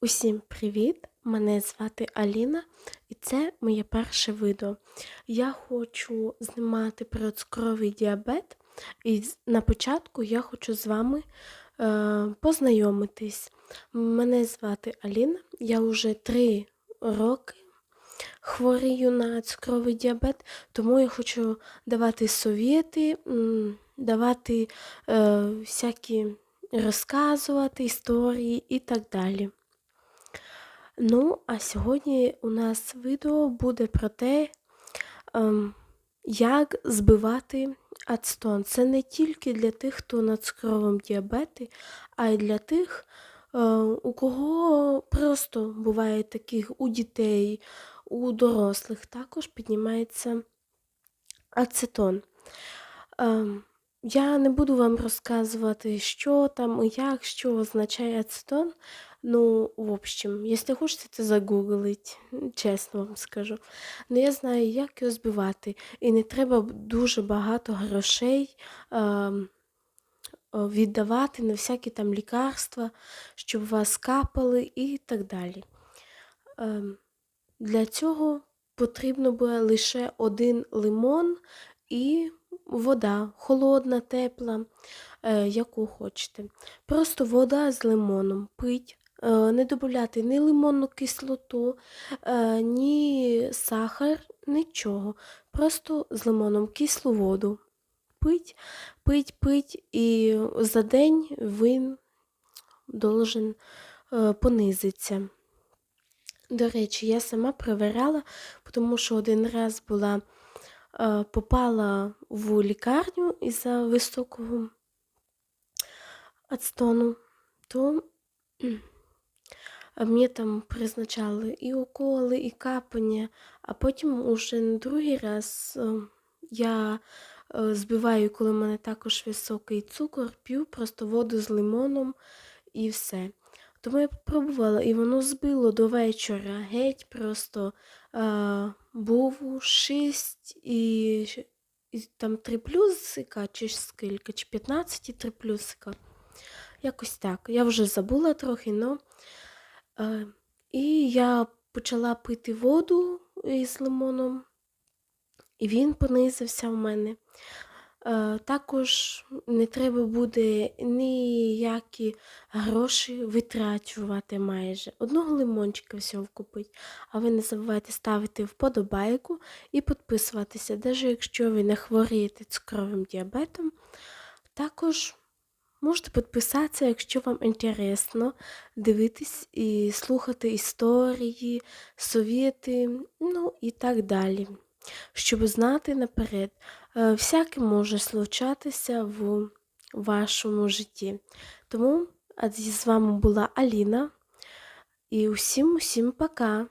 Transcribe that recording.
Усім привіт! Мене звати Аліна, і це моє перше відео. Я хочу знімати про цукровий діабет, і на початку я хочу з вами е, познайомитись. Мене звати Аліна, я вже три роки хворію на цукровий діабет, тому я хочу давати совєти, давати е, всякі розказувати історії і так далі. Ну, а сьогодні у нас відео буде про те, ем, як збивати ацетон. Це не тільки для тих, хто на цукровому діабеті, а й для тих, е, у кого просто буває таких у дітей, у дорослих також піднімається ацетон. Я не буду вам розказувати, що там як, що означає ацетон. Ну, в общем, якщо хочете, то загуглить, чесно вам скажу. Ну, я знаю, як його збивати. І не треба дуже багато грошей о, віддавати на всякі там лікарства, щоб вас капали і так далі. Ем, для цього потрібно буде лише один лимон і вода, холодна, тепла, е, яку хочете. Просто вода з лимоном пить, е, не додати ні лимонну кислоту, е, ні сахар, нічого. Просто з лимоном кислу воду. Пить, пить, пить, і за день він должен понизитися. До речі, я сама перевіряла, тому що один раз була, попала в лікарню із-за високого ацетону, то мені там призначали і уколи, і капання, а потім уже на другий раз е, я е, збиваю, коли в мене також високий цукор, п'ю просто воду з лимоном і все. Тому я попробувала, і воно збило до вечора. Геть просто е, був 6 і, і там 3 плюсика, чи скільки, чи 15 і 3 плюсика. Якось так. Я вже забула трохи, но. Е, і я почала пити воду із лимоном, і він понизився в мене. Е, також не треба буде ніякі гроші витрачувати майже. Одного лимончика всього купити. А ви не забувайте ставити вподобайку і підписуватися, навіть якщо ви не хворієте цукровим діабетом. Також можете підписатися, якщо вам інтересно дивитись і слухати історії, совєти, ну і так далі. Щоб знати наперед, Е, всяке може случатися в вашому житті. Тому з вами була Аліна. І усім усім пока!